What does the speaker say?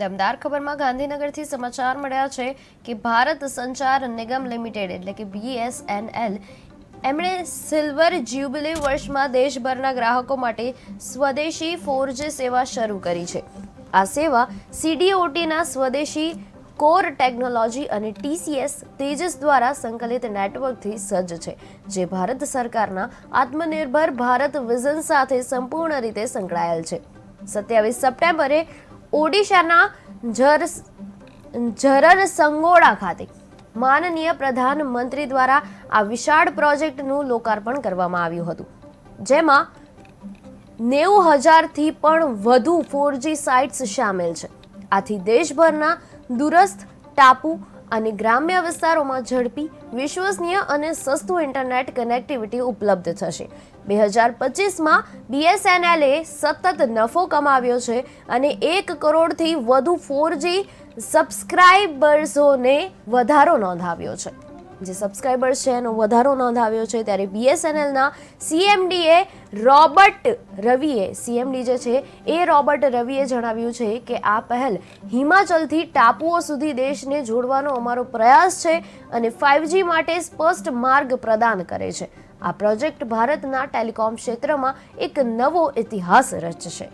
દમદાર ખબરમાં ગાંધીનગરથી સમાચાર મળ્યા છે કે ભારત સંચાર નિગમ લિમિટેડ એટલે કે બીએસએનએલ એમણે સિલ્વર જ્યુબિલી વર્ષમાં દેશભરના ગ્રાહકો માટે સ્વદેશી ફોરજી સેવા શરૂ કરી છે. આ સેવા સીડીઓટીના સ્વદેશી કોર ટેકનોલોજી અને ટીસીએસ તેજસ દ્વારા સંકલિત નેટવર્કથી સજ્જ છે, જે ભારત સરકારના આત્મનિર્ભર ભારત વિઝન સાથે સંપૂર્ણ રીતે સંકળાયેલ છે. સત્યાવીસ સપ્ટેમ્બરે ઓડિશાના જર જરર સંગોડા ખાતે માનનીય પ્રધાનમંત્રી દ્વારા આ વિશાળ પ્રોજેક્ટનું લોકાર્પણ કરવામાં આવ્યું હતું. જેમાં નેવું હજારથી પણ વધુ ફોરજી સાઇટ્સ સામેલ છે. આથી દેશભરના દૂરસ્થ ટાપુ અને ગ્રામ્ય વિસ્તારોમાં ઝડપી, વિશ્વસનીય અને સસ્તું ઇન્ટરનેટ કનેક્ટિવિટી ઉપલબ્ધ થશે. બે હજાર પચીસમાં બીએસએનએલે સતત નફો કમાવ્યો છે અને એક કરોડથી વધુ ફોરજી સબસ્ક્રાઇબર્સોને વધારો નોંધાવ્યો છે. જે સબસ્ક્રાઈબર છે એનો વધારો નોંધાવ્યો છે ત્યારે બીએસએનએલના સીએમડીએ રોબર્ટ રવિએ સીએમડી જે છે એ રોબર્ટ રવિએ જણાવ્યું છે કે આ પહેલ હિમાચલથી ટાપુઓ સુધી દેશને જોડવાનો અમારો પ્રયાસ છે અને ફાઇવજી માટે સ્પષ્ટ માર્ગ પ્રદાન કરે છે. આ પ્રોજેક્ટ ભારતના ટેલિકોમ ક્ષેત્રમાં એક નવો ઇતિહાસ રચશે.